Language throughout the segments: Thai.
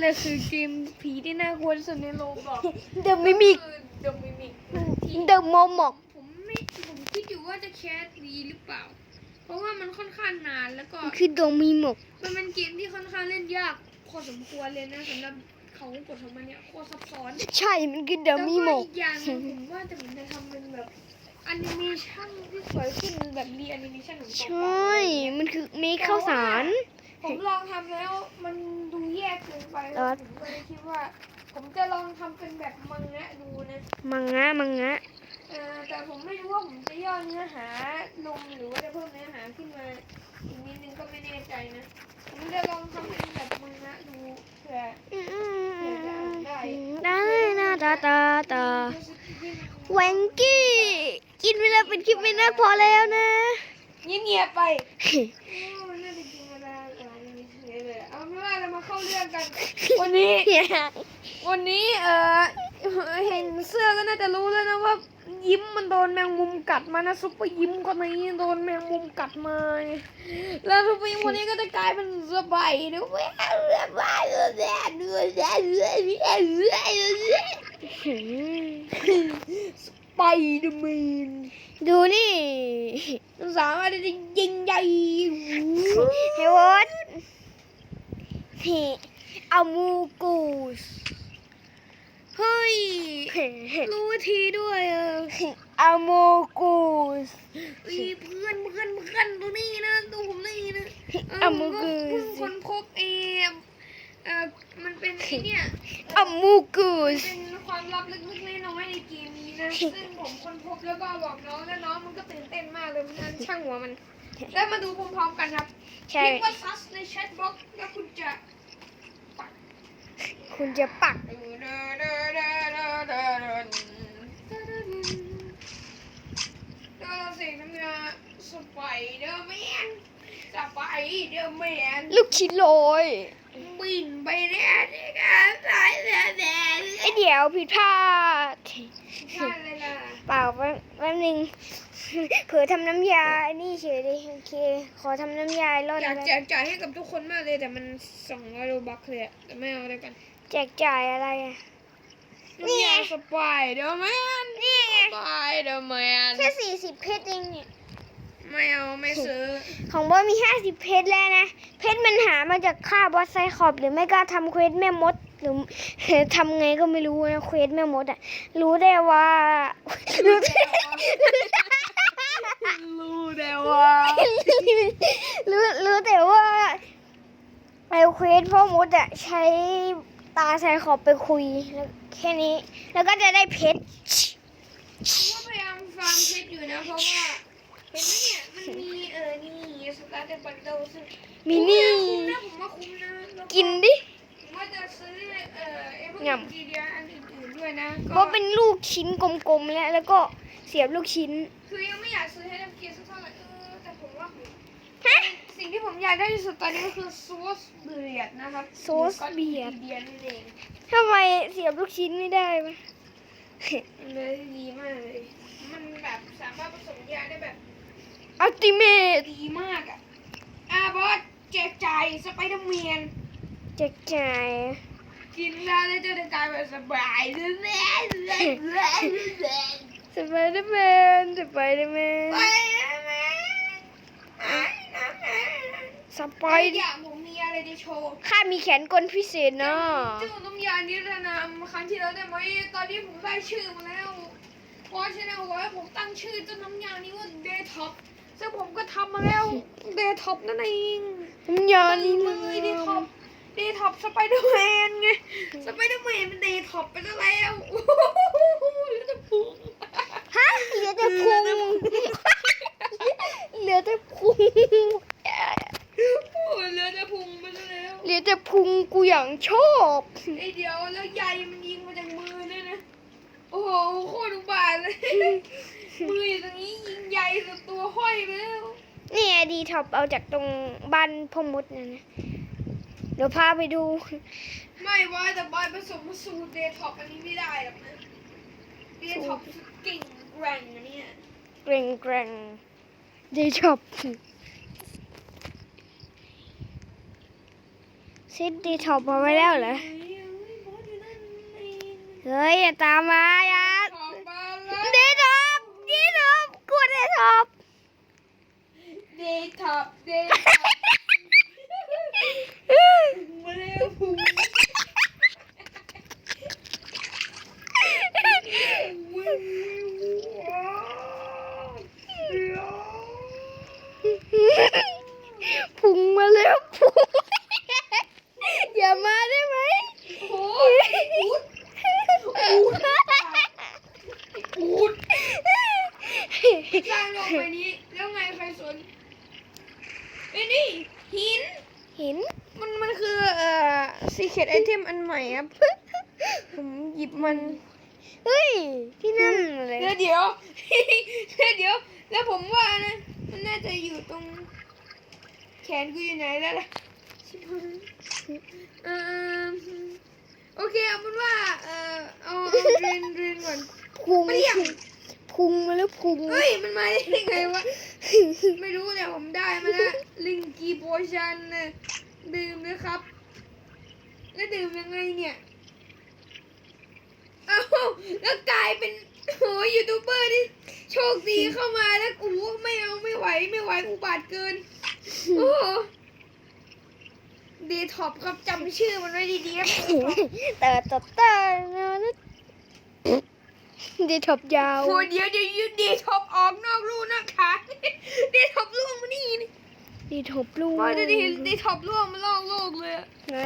เลยคือเกมผีที่น่ากลัวที่สุดในโลกบอกเดอะมิมิกคือ The Mimic ที่เดอะโมมอกผมไม่ผมคิดอยู่ว่าจะแคสดีหรือเปล่า เพราะว่ามันค่อนข้างนานแล้วก็คือเดอะมิมอกมันเป็นเกมที่ค่อนข้างเล่นยากพอสมควรเลยนะสำหรับเขากดของมันเนี่ยโคตรซับซ้อนใช่มันคือเดแล้อะวมิมก็อกอีกอย่างหนึงผมว่าจะผมจะทำเป็นแบบแอนิเมชันที่สวยขึ้นแบบรีแอนิเมชันของใชเก่าๆ่มันคือเมคข้าวสาร ผมลองทำแล้วมันดูแย่เกินไปเออผมก็เลยคิดว่า ผมจะลองทำเป็นแบบมังงะดูนะมังงะมังงะเออแต่ผมไม่รู้ว่าผมจะย่อเนื้อหาลงหรือว่าจะเพิ่มเนื้อหาขึ้นมาอีกนิดนึงก็ไม่แน่ใจนะผมจะลองทำเป็นแบบมังงะดูเผื่อได้นะตาตาตาแวงกี้กินเวลาเป็นคลิปไม่น่าพอแล้วนะเงียบๆไป กัน วันนี้ วันนี้เออเห็นเสื้อก็น่าจะรู้แล้วนะว่า ยิ้มมันโดนแมงมุมกัดมานะซุปเปอร์ยิ้มคนนี้โดนแมงมุมกัดมา แล้วซุปเปอร์ยิ้มคนนี้ก็จะกลายเป็นสบายนะเว้ยสบายเลยแย่เนื้อแย่เนื้อแย่เนื้อแย่สไปเดอร์แมนดูนี่มันสามารถที่จะยิงใหญ่เฮวอนนี่ อามูกูสเฮ้ย รู้วิธีด้วยเอออามูกูสอีเพื่อนเพื่อนเพื่อนตัวนี้นะตัวผมนี่นะเอามูกูเพิ่งสค้นพบเอมเออมันเป็นไอเนี่ยอามูกูสเป็นความลับเล็กๆน้อยๆในเกมนี้นะซึ่งผมค้นพบแล้วก็บอกน้องแล้วน้องมันก็ตื่นเต้นมากเลยเพราะฉะนั้นช่างหัวมันแล้วมาดูพร้อมๆกันครับใช่พิมพ์ว่าซัสในแชทบ็อกซ์แล้วคุณจะปัก คุณจะปัก สไปเดอร์แมนสไปเดอร์แมนลูกชิ้นโรยบินไปเนี่ยนี่กันสายแดนไอเดี๋ยวผิดพลาดใช่เลยล่ะ เปล่าแป๊บแป๊บนึง เผื่อทำน้ำยาไอ้นี่เฉยดิโอเค ขอทำน้ำยาล่อนอยากแป๊บแจกจ่ายให้กับทุกคนมากเลยแต่มันสองร้อยโลบัคเลยอะแต่ไม่เอาแล้วกัน แจกจ่ายอะไรอะนี่น้ำไง ยาสไปเดอร์แมนนี่ไงสไปเดอร์แมนแค่สี่สิบเพชรเองเนี่ย ไม่เอาไม่ซื้อ ของบอสมีห้าสิบเพชรแล้วนะ เพชรมันหามาจากฆ่าบอสไซคอบหรือไม่ก็ทำเควสแม่มด หรือ ทำไงก็ไม่รู้นะเควสแม่มดอะรู้ได้ว่า รู้ได้รู้ แต่ว่า รู้รู้แต่ว่าไอเควสพ่อมดอะใช้ตาไซคอบไปคุยแล้วแค่นี้ แล้วก็จะได้เพชรผมก็พยายามฟาร์มเพชรอยู่นะเพราะว่าเห็นไหมเนี่ยมันมีเออนี่สตาร์เตอร์บันเดิลซึ่งมินี่คุ้มนะผมว่าคุ้มนะแล้วกินดิผมว่าจะซื้อเอ่อไอ้พวกง่ำอินกิเดียอันอื่นๆด้วยนะบอสเป็นลูกชิ้นกลมๆแล้วแล้วก็ เสียบลูกชิ้น คือยังไม่อยากซื้อให้น้ำเกียร์สักเท่าไหร่เออแต่ผมว่าผมฮะ สิ่งที่ผมอยากได้ที่สุดตอนนี้ก็คือซอสเบียดนะครับซอสเบียด เบียดนั่นเองทำไมเสียบลูกชิ้นไม่ได้ปะมันเลยดีมากเลย มันแบบสามารถผสมยาได้แบบ อัลติเมทดีมากอะอะบอสแจกจ่ายสไปเดอร์แมนแจกจ่าย กินแล้วแล้วจะได้กลายเป็นสบายเลยแม่เลย สไปเดอร์แมนสไปเดอร์แมนไปนะแม่หายนะแม่สไปไปเดออร์ยากผมมีอะไรจะโชว์ข้ามีแขนกลพิเศษเนาะชื่อน้ำยานิรนามครั้งที่แล้วได้ไหมตอนนี้ผมได้ชื่อมาแล้ว เพราะฉะนั้นว่าผมตั้งชื่อเจ้าน้ำยานี้ว่าเดย์ท็อปซึ่งผมก็ทำมาแล้วเดย์ท็อปนั่นเองน้ำยาตอนนี่นี้มัมือเดย์ท็อปเดย์ท็อปสไปเดอร์แมนไงสไปเดอร์แมนเป็นเดย์ท็อปไปแล้ว ลือแต่พุงเหลือแต่พุงโอ้ยแล้วจะพุงไปแล้วแล้วเหลือแต่พุงกูอย่างชอบไอเดียวแล้วใยมันยิงมาจากมือเนี่ยนะ โอ้โหโคตรอุบาทเลยมืออยู่ตรงนี้ยิงใยสุดตัวห้อยไปแล้วนี่ไงดีท็อปเอาจากตรงบ้านพ่อมดนั่นนะเดี๋ยวพาไปดู ไม่ว่าแต่บอยผสมสูตรเดย์ท็อปอันนี้ไม่ได้หรอกนะเดย์ท็อปเก่ง แกร่งนะเนี่ยเกรงเกรงดีท็อปซิดดีท็อปมาไว้แล้วเหรอ เฮ้ยอย่าตามมาอย่าออกมาแล้วดีท็อปดีท็อปกดดีท็อปเดย์ท็อปเดย์ท็อปมาเร็วพุง พุงมาแล้วพุงอย่ามาได้ไหม โอ้ยอูดอูดสร้างโลกใบนี้ แล้วไงใครสน ไอ้นี่หิน หิน มันมันคือเอ่อ secret item อันใหม่ครับ ผมหยิบมัน เฮ้ย ที่นั่นเลยแล้วเดี๋ยว แล้วเดี๋ยว แล้วผมว่านะ มันน่าจะอยู่ตรง แขนกูอยู่ไหนแล้วล่ะชิบหายเออโอเคเอาเป็นว่า เออเอาเอาเรียนเรียนก่อนพุงเปรี้ยง พุงมาแล้วพุงเฮ้ย มันมาได้ยังไงวะ ไม่รู้แต่ผมได้มาแล้วลิงกีโพชันนะดื่มนะครับ แล้วดื่มยังไงเนี่ย เอ้าแล้วกลายเป็นโอ้ยยูทูบเบอร์ที่โชคดีเข้ามาแล้วกูไม่เอาไม่ไหวไม่ไหวอุบาทเกิน โอ้เดท็อปครับจำชื่อมันไว้ดีๆครับเตอตอตอนะ ดีท็อปยาวโอ้เดี๋ยวเดี๋ยวยูเดท็อปออกนอกรูนะคะเดท็อปล่วงมานี่นี่ดีท็อปลูกพอจะดีเดท็อปล่วงมาล่องโลกเลยอะไหน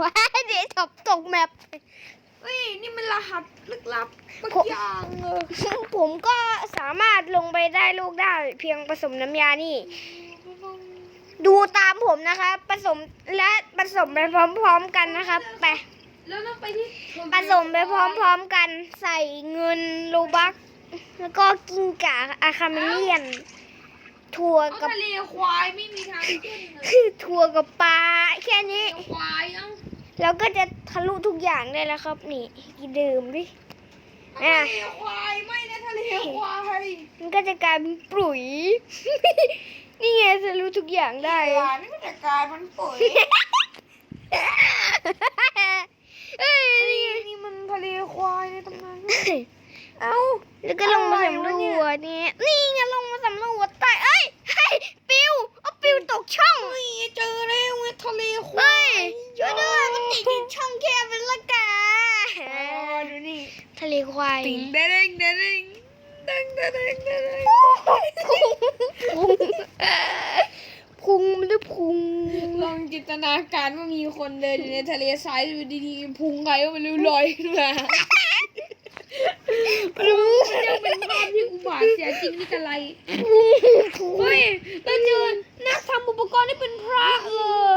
ว้าดีท็อปตกแมปเฮ้ยนี่มันรหัสลึกลับปักอย่างเออผมก็สามารถลงไปได้ลูกได้ เพียงผสมน้ำยานี่ ดูตามผมนะคะผสมและผสมไปพร้อม ๆ กันนะครับไป แล้วต้องไปที่ผสมไปพร้อมๆกันใส่เงินโลบัก แล้วก็กิ้งก่าอาคาเมเลียน ถั่วเอากับทะเลควายไม่มีทางขึ้นเลยถั่วกับปลาแค่นี้ทะเลควายเอ้าแล้วก็จะทะลุทุกอย่างได้แล้วครับ นี่กินดื่มดิเอาอะทะเลควายไม่นะทะเลควายมันก็จะกลายเป็นปุ๋ย นี่ไงทะลุทุกอย่างได้หวานนี่ก็จะกลายเป็นปุ๋ย เอ้ยเฮ้ยนี่ไงนี่มันทะเลควายในตำนานเอ้าแล้วก็ลงมาอะไรสำรวะเนี่วยจนี่นี่ไงลงมาสำรวจใต้เอ้ยเฮ้ยปิวเอาปิวตกช่องเฮ้ยเจอแล้วไงทะเลควาเฮ้ยยช่วยด้วยมันติดอยู่ช่องแคบเป็นละกาอ๋อดูนี่ทะเลควายติ่งเด้งเด้งเด้งเด้งเด้งเด้งเด้ง พุงพุงมันจะพุงลองจินตนาการว่ามีคนเดินอยู่ในทะเลทรายอยู่ดีๆพุงใครก็ไม่รู้ลอยขึ้นมารู้มันยังเป็นภาพที่อุบาทเสียจริงนี่กันไรพุงเฮ้ยเราเจอนักทำอุปกรณ์ที่เป็นพระเออ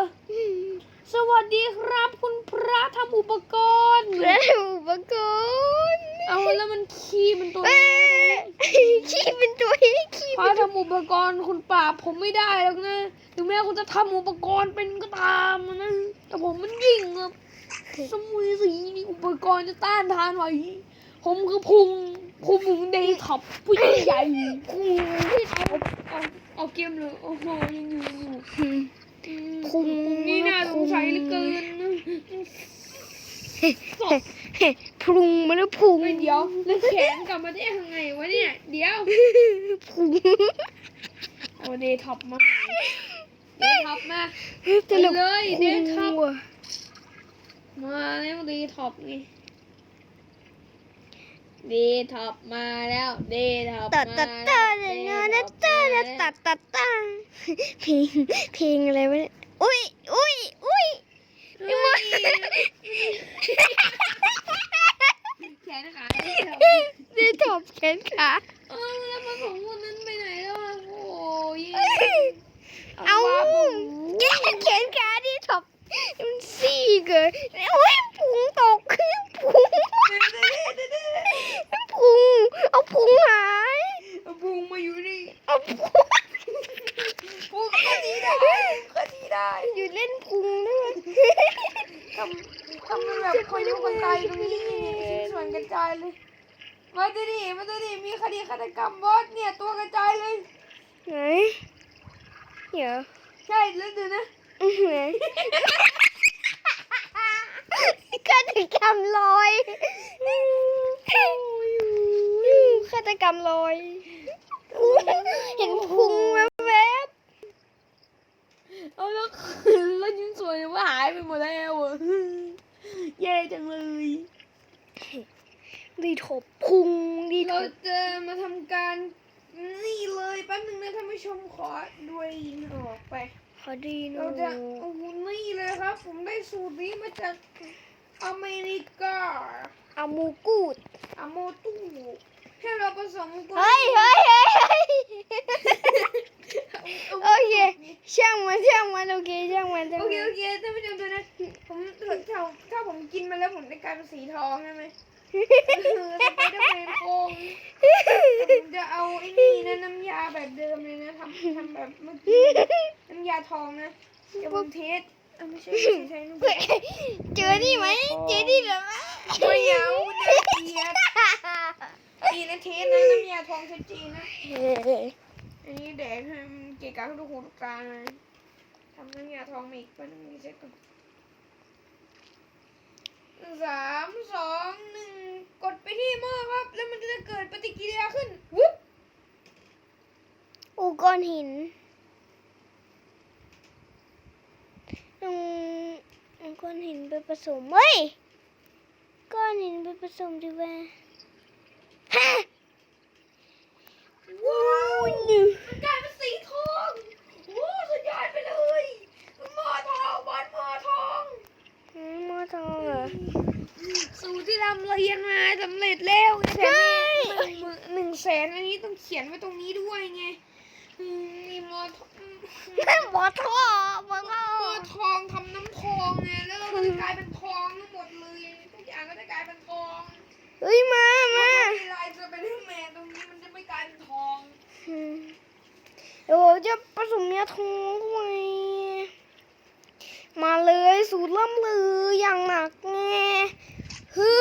สวัสดีครับคุณพระทำอุปกรณ์แล้วอุปกรณ์ เอาแล้วมันขี้มันตัวเอ้นี้ยขี้เป็นตัวนี้ขี้พระทำอุปกรณ์คุณปราบผมไม่ได้หรอกนะ ถึงแม้คุณจะทำอุปกรณ์เป็นก็ตามนะแต่ผมมันยิ่งอะสมุยสีมีอุปกรณ์จะต้านทานไหวผมคือพุงพุงของเดย์ขับผู้ยิ่งใหญ่พุงที่เอาเอาเอาเกมเลยโอ้โหยังอยู่ยังอยู่พุงพุงนี่น่าสงสัยเหลือเกินนะ พุงมันแล้วพุงเดี๋ยวแล้วแขนกลับมาได้ยังไงวะเนี่ย เดี๋ยวพุงเอเดท็อปมาหน่อยเดท็อปมาตลกเลยเดท็อปว่ะมาแล้วเดท็อปไงเดท็อปมาแล้วเดท็อปตัดมาตัดแล้วตัดเดตัดย์ท็ตัอดปตัมาดตัดตัดตัดเพลงเพลงอะไรวะเนี่ยอุ้ยอุ้ยอุ้ย เฮ้ยแขนขาเดย์ท็อป นี่ถบแขนขา เออแล้วมันของคนนั้นไปไหนแล้วอะโอ้ย เอา ว่าผม แย่แขนขาดิถบมันซี่เกินอุ้ยพุงตกพุงพุงเอาพุงหาย เอาพุงมาอยู่นี่ เอาพุง พุงก็ดีได้พุงก็ดีได้ อยู่เล่นพุงด้วย ทำทำเป็นแบบคนยุ่งคนตายตรงนี้ส่วนกระจายเลย มาดูดิมาดูดิมีคดีฆาตกรรมบอสเนี่ยตัวกระจายเลย ไหนเดี๋ยวใช่แล้วดูนะไหนตกรรมลอยฆาตกรรมลอย เห็นพุงแวบเอาแล้วแล้วยิ้มสวยว่าหายไปหมดแล้วอะแย่จังเลยๆดีถบพุงดีถเราบจะมาทำการ นี่เลยแป๊บนึงนะท่านผู้ชมขอด้วยยินออกไปพอดีหนูเราจะโอ้โหนี่เลยครับ ผมได้สูตรนี้มาจากอเมริกาเอามูกูดอะโมตูให้เราผสมกันเฮ้ยเฮ้ยเฮ้ยเฮ้ยโอเคช่างมันช่างมันโอเคช่างมันช่างโอมัน เคโอเคท่านผู้ชมดูนะผมถ้าถ้าผมกินมาแล้วผมได้กลายเป็นสีทองใช่ไหมคือส ไปเดอร์แมนโคงผมจะเอาไอ้นี่นะน้ำยาแบบเดิมเลยนะทำทำแบบเมื่อกี้น้ำยาทองนะเดี๋ยวผมเทสเอ้าไม่ใช่ไม่ใช่ใช่น้ำยาเจอนี่ไหมเจอนี่เหรอไม่เอาน่าเกลียดดีนะเทสนะน้ำยาทองชัดเจนนะอันนี้แดกให้มันเกะกะทุกหูทุกตาเลยทำน้ำยาทองมาอีกเป็นงมีเซ็ตก่อน สามสองหนึ่งกดไปที่หม้อครับ แล้วมันจะเกิดปฏิกิริยาขึ้นวุ๊บอูก้อนหินอืมเอาก้อนหินไปผสมเฮ้ยก้อนหินไปผสมดีกว่าฮะว้าวนี่ มันกลายเป็นสีทองโอ้สุดยอดไปเลยหม้อทองบอลหม้อทอง อืมหมอทองเหรอ สูตรที่ทำเรียนมาสำเร็จแล้วแถมมีหนึ่งหมื่นหนึ่งแสนอันนี้ต้องเขียนไว้ตรงนี้ด้วยไงอืมมีหม้อทอง หมอ ทองหมอทอหม้องทองทำน้ำทองไงแล้วเราก็จะกลายเป็นทองทั้งหมดเลยทุกอย่างก็จะกลายเป็นทองเฮ้ยมามามีลายจะเป็นเรื่องแมนตรงนี้มันจะไม่กลายเป็นทองอืมเดี๋ยวผมจะผสมเนื้อทองด้วยมาเลยสูตรล่ำลืออย่างหนักแน่ฮึ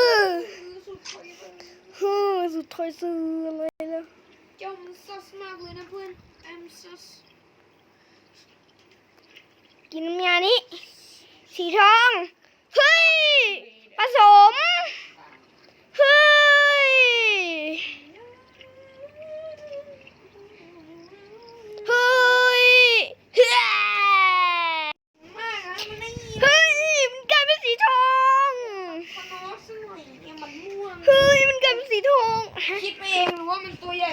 คือสุดท้ายเป็นฮึสุดทอยซื้อเลยแล้วจมซัสมากเลยนะเพื่อน I'm sus กินน้ำยานี้ สีทอง เฮ้ย ผสม เฮ้ย เฮ้ย เฮ้ยมากนะมันไม่เฮ้ย มันกลายเป็นสีทองคอนอสหน่อยเนี่ยมันม่วงเฮ้ย มันกลายเป็นสีทองคิดไปเองหรือว่ามันตัวใหญ่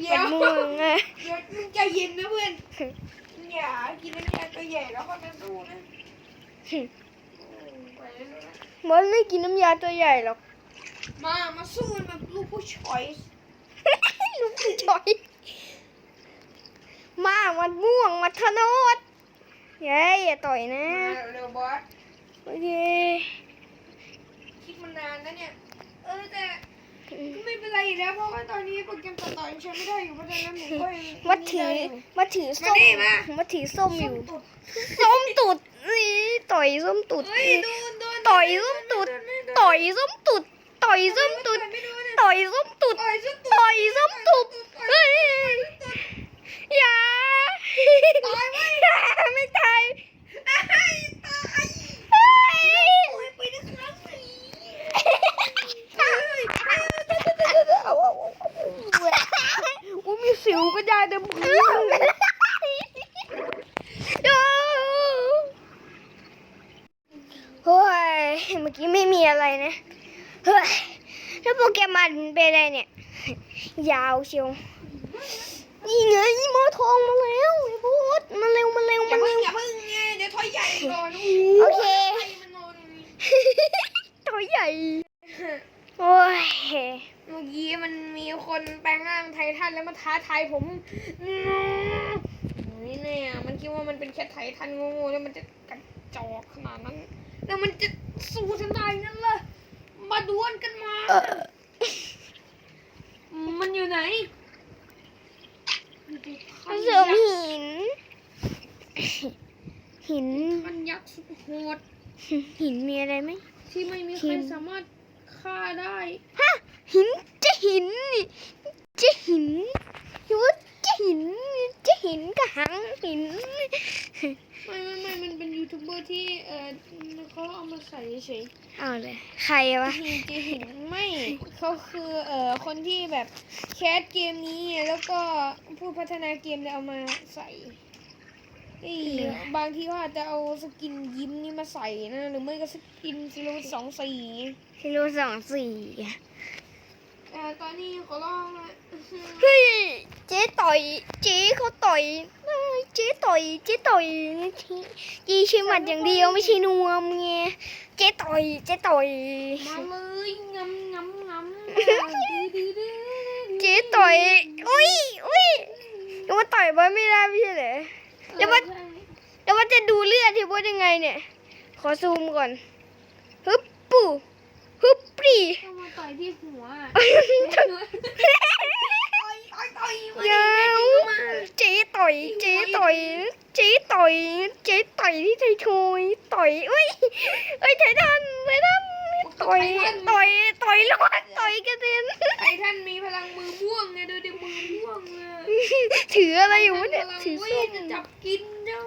เดี๋ยเป็นวม่วงอะ เดี๋ยวมึงใจเย็นนะเพื่อนอ ย่ากินน้ำยาตัวใหญ่แล้วค่อยมาสู้นะอืมไปแล้วนะมันไม่กินน้ำยาตัวใหญ่หรอก มา มาสู้กันแบบลูกผู้ชอยส์ลูกผู้ชอย มามันม่วงมาทะโนดเย้ยอย่าต่อยนะมาเร็วๆบอสโอเคคิดมานานแล้วเนี่ย เออแต่ ก็ไม่เป็นไรอยู่แล้วเพราะว่าตอนนี้โปรแกรมตัดต่อยังใช้ไม่ได้อยู่เพราะฉะนั้นผมก็ยังมาถือมาถือส้มมานี่มามาถือส้มอส้มยู่ตุดส้มตุดนี่ต่อยส้มตุดเฮ้ยโดนโดนต่อยส้มตุดต่อยส้มตุดต่อยส้มตุดไม่โดนต่อยส้มตุดต่อยส้มตุดต่อยส้มตุดเฮ้ยอย่าตายไหมไม่ตายตายตาย เฮ้ย โอ้ยไปนะครับ กูมี สิวก็ยายเต็มพื้นเฮ้ยเมื่อกี้ไม่มีอะไรนะ เฮ้ย แล้วโปเกมอนมันเป็นอะไรเนี่ย ยาวเชียว นี่ไงหมอทองมาแล้วไอ้พูดมาเร็วมาเร็ว อย่า มา เพิ่ เร็วงอย่าเพิ่งไงเดี๋ยวถอยใหญ่ก่อน โอเค ไอ้มันนอน ตัวใหญ่ โอ้ย เมื่อกี้มันมีคนแปลงร่างไท ทันแล้วมาท้าทายผมอืมนี่เนี่ยมันคิดว่ามันเป็นแค่ไททันโงูแล้วมันจะกระจอกขนาดนั้น แล้วมันจะสู้ฉันได้นั่นเหรอมาดวลกันมาเออมันอยู่ไหนผสมหิน หิน มันยักษ์สุดโหด หินมีอะไรไหม ที่ไม่มีใคหิรนสามารถฆ่าได้ ฮะ หินจะหินนี่ จะหินยุดจะหินจะหินกับหางหินไม่ไม่ไม่มันเป็นยูทูบเบอร์ที่เออเขาเอามาใส่เฉยเอาเลยใครวะๆที่จะเห็นไม่เขาคือเอ่อคนที่แบบแคสเกมนี้แล้วก็ผู้พัฒนาเกมเลยเอามาใส่นี่บางทีเขาอาจจะเอาสกินยิ้มนี่มาใส่นะหรือไม่ก็สกินซิโรสองสีฮิโร่สองสี่ เอ่ตอนนี้ขอลองนะเฮ้ยเจ๊ต่อยเจ๊เขาต่อยเจ๊ต่อยเจ๊ต่อยจีใช้หมัดอย่างเดียวไม่ใช่นวมไงเจ๊ต่อยเจ๊ต่อยมาเลยงำงำงำดื้อดื้อดื้อเจ๊ต่อยอุ้ยอุ้ยแล้วว่าต่อยบอลไม่ได้ไม่ใช่เหรอแล้วมันแล้วว่าจะดูเลือดที่บอสยังไงเนี่ย ขอซูมก่อนฮึบปู่ ฮึบปรีต้องมาต่อยที่หัวยาวเจ๊ต่อย เจ๊ต่อย เจ๊ต่อย เจ๊ต่อยที่ไทยทอยต่อยอุ้ยเอ้ยไททันไททันต่อยต่อยต่อยลวดต่อยกระเด็นไอ้ท่านมีพลังมือม่วงไงดูดิมือม่วงเลยถืออะไรอยู่วะเนี่ยพลังถือเวส้ทมจะจับกินเจ้า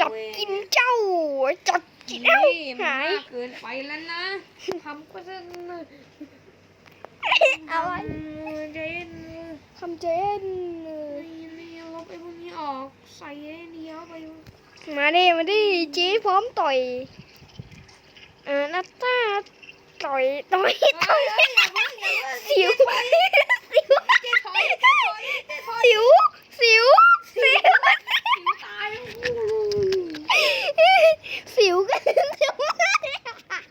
จับกินเจ้าจับ กินเอ้านี่มันหามายกเกินไปแล้วนะทำก็จะอะไรเจนคำเจนนี่นี่ลบไอ้พวกนี้ออกใส่ไอ้เดียวไป มาดิมาดิเจ๊พร้อมต่อยอ่านัตตาต่อยต่อยต่อยสิวสิวเจ๊ถอยเจ๊ถอยเจ๊ถอยสิวสิวสิว ตาย สิวกันสิว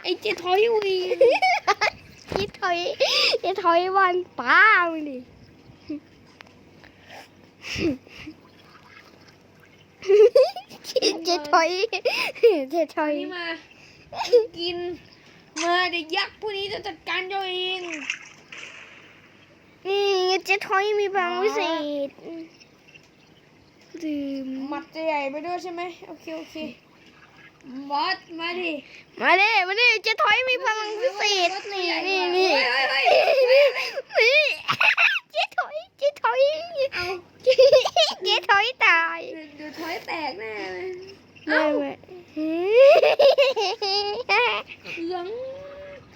ไอ้เจ๊ถอยวียี่ถอยยี่ถอยวันป้ามึงดิเจ๊ถอยเจ๊ถอยนี่มากินมาเดี๋ยวยักษ์พวกนี้จะจัดการเจ้าเองนี่เจ๊ถอยมีพลังวิเศษดื่มหมัดจะใหญ่ไปด้วยใช่ไหมโอเคโอเค บอสมาดิมาดิมาดิเจ๊ถอยมีพลังวิเศษนี่นี่นี่เฮ้ยเฮ้ยเฮ้ยนี่เจ๊ถอยเจ๊ถอยเอาเจ๊ถอยตายเดี๋ยวถอยแตกแน่เลยไม่เอ้าไม่เครื่อง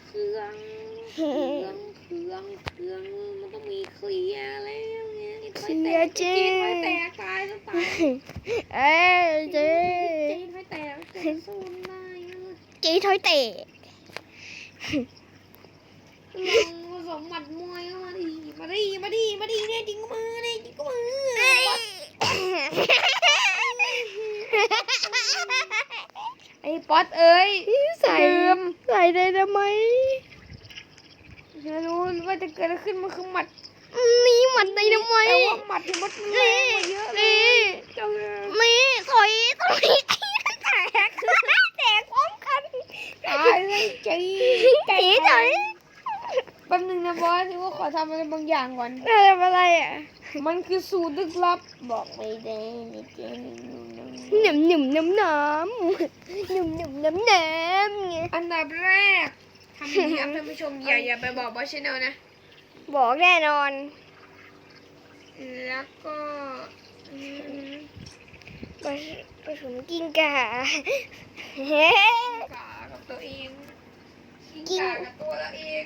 เครื่องเครื่องเครื่องเครื่องมันต้องมีเคลียร์แล้วเนี่ยไอ้ถอยแตกจีนถอยแตกตายต้องตายเอ้ยเจ๊จีนถอยแตกจะ สู้ได้นะเจ๊ถอยเตะลองผสมหมัดมวยเข้ามาดิมาดิมาดิมาดิเนี่ยจริงก็มือเนี่ยจริงก็มือไอ้ป๊อตเอ้ยใส่ใส่ได้ทำไมไม่รู้ว่าจะเกิดอะไรขึ้นมันคือหมัดนี่หมัดได้ทำไมแต่ว่าหมัดที่มดมันแรงกว่าเยอะเลยนี่เจ้าเนี่ยนี่ถอยถอย กแตกพร้อมกันตายเลยจีเจ๊ถอยแป๊บนึงนะบอสที่ว่าขอทำอะไรบางอย่างก่อนทำอะไรอะ มันคือสูตรลึกลับ บอกไม่ได้นะเจ๊หนุ่มหนุ่มน้ำน้ำหนุ่มหนุ่มน้ำน้ำไงอันดับแรกทำอย่างนี้ครับท่านผู้ชมอย่าอย่าไปบอกบอสชแนลนะ บอกแน่นอน แล้วก็อืมผส ผสมกิ้งก่าเฮ้กากับตัวเองกินกากับตัวเราเอง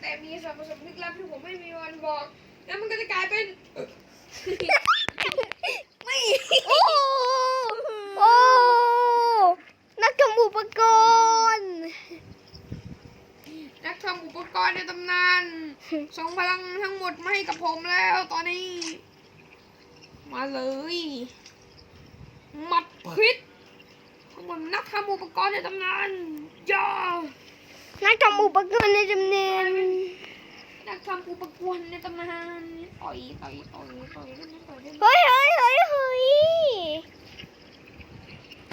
แต่มีส่วนผสมลึกลับที่ผมไม่มีวันบอก แล้วมันก็จะกลายเป็นไม่โอ้โอ้นักทำอุปกรณ์ นักทำอุปกรณ์ในตำนานส่งพลังทั้งหมดมาให้กับผมแล้วตอนนี้ มาเลย หมัดพิษทั้งหมดนักทำอุปกรณ์ในตำนานย่านักทำอุปกรณ์ในจำเนียนนักทำอุปกรณ์ในตำนานต่อยต่อยต่อยต่อยได้ไหมต่อยได้ไหมเฮ้ยเฮ้ยเฮ้ยเฮ้ย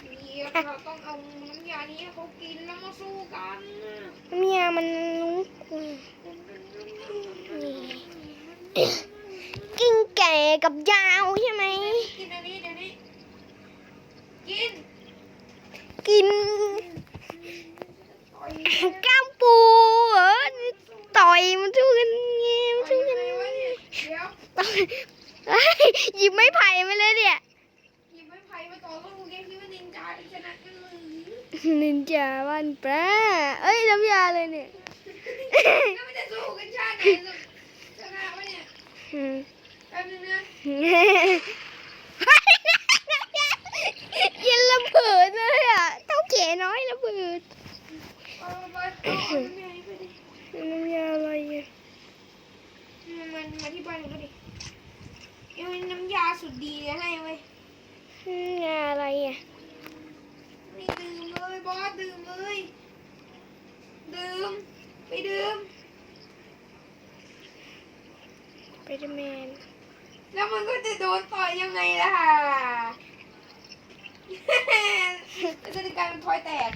นี่เราต้องเอาน้ำยานี้ให้เขากินแล้วมาสู้กันนะเมียมันลุกกิ้งแก่กับยาวใช่ไหมกินอันนี้เดี๋ยวนี้ กิน กินต่อยกล้ามปูเหรอต่อยมันสู้กันเงี้ยมันต่อสู้ยกันอะไรวะเนี่ยเดี๋ยวเฮ้ยหยิบไม้ไผ่มาเลยเนี่ยหยิบไม้ไผ่มานินจาบ้านปลาเอ้ยน้ำยาเลยเนี่ยแล้วมันจะสู้กันชาติไหนชนะวะเนี่ยอืมแป๊บนึงนะ เย็นระเบิดเลยอะเท่าแก่น้อยระเบิดเอาไปเอาเอาน้ำยน้ำยาอะไรอะมันมาที่บ้านก็ดิเอาน้ำยาสุดดีให้เว้ยยาอะไรอะนี่ดื่มเลยบอสดื่มเลยดื่มไปดื่มไปดมแมนแล้วมันก็จะโดนต่อยยังไงล่ะ แล้วจะกลายเป็นทอยแตก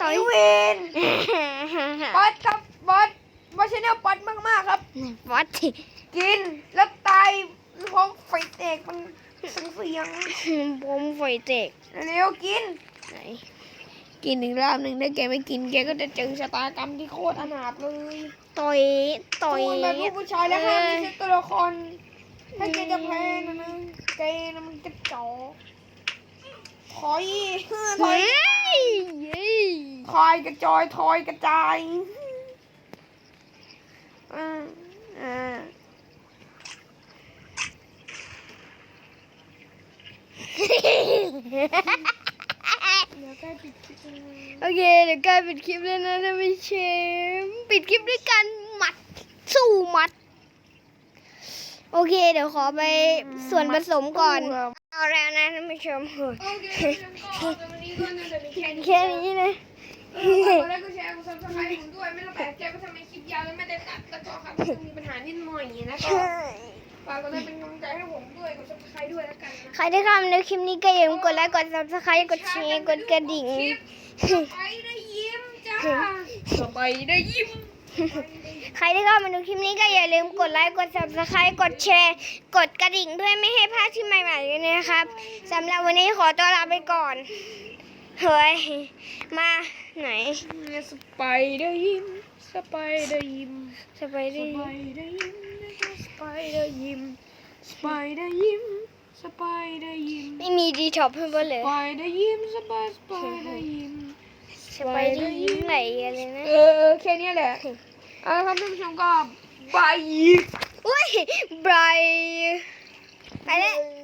ต่อยไอเวนบอสครับบอสบอสชแนลบอสมากๆครับวัดที่กินแล้วตายพร้อมไฟแตกมันเสียงบอมไฟเตกๆเร็วกินไหนกินอีกรอบหนึ่งถ้าแกไม่กินแกก็จะเจอชะตากรรมที่โคตรอนาถเลย ต่อย ต่อยพูดแบบลูกผู้ชายแล้วห้ามไม่ใช่ตัวละคร ถ้าแกจะแพ้นะนะแกนะมันกระจอกถอยถเฮ้อยยเย้ยถอยกระจอยถอยกระจายอ่าอ่าเดี๋ยวใกล้ปิดคลิปแล้วนะโอเคเดี๋ยวกลายปิดคลิปแล้วนะท่านผู้ชมปิดคลิปด้วยการหมัดสู้หมัด โอเค เดี๋ยวขอไปส่วนผสมก่อน เอาแล้วนะท่านผู้ชมโอเคก็วันนี้ก็น่าจะมีแค่นี้แค่นี้นะเออฝากกดไลค์กดแชร์กดซับสไครต์ผมด้วย ไม่ต้องแปลกใจว่าทำไมคลิปยาวแล้วไม่ได้ตัดตัดต่อครับมีปัญหานิดหน่อยนะก็ฝากกดไลค์เป็นกำลังใจให้ผมด้วยกดซับสไครต์ด้วยแล้วกันนะใครที่เข้ามาในคลิปนี้ก็อย่าลืมกดไลค์กด subscribe กดแชร์กดกระดิ่งสไปได้ยิ้มจ้าสไปได้ยิ้ม ใครที่เข้ามาดูคลิปนี้ก็อย่าลืมกดไลค์ กด subscribe กดแชร์ กดกระดิ่งด้วยไม่ให้พลาดที่ใหม่ๆเลยนะครับสำหรับวันนี้ขอตัวลาไปก่อน เฮ้ย มาไหน สไปได้ยิ้มสไปได้ยิ้มสไปสดี้ไปได้ยิ้มสไปได้ยิ้มสไปได้ยิ้มสไปได้ยิ้มไม่มีดีท็อปให้เบอร์เลสยไปได้ยิ้มสไปสไปได้ยิ้มสไปดี้ยิ้มไหลอะไรนะ เออแค่นี้แหละ เอาละครับท่านผู้ชมก็บายอุ้ยบายไปแล้ว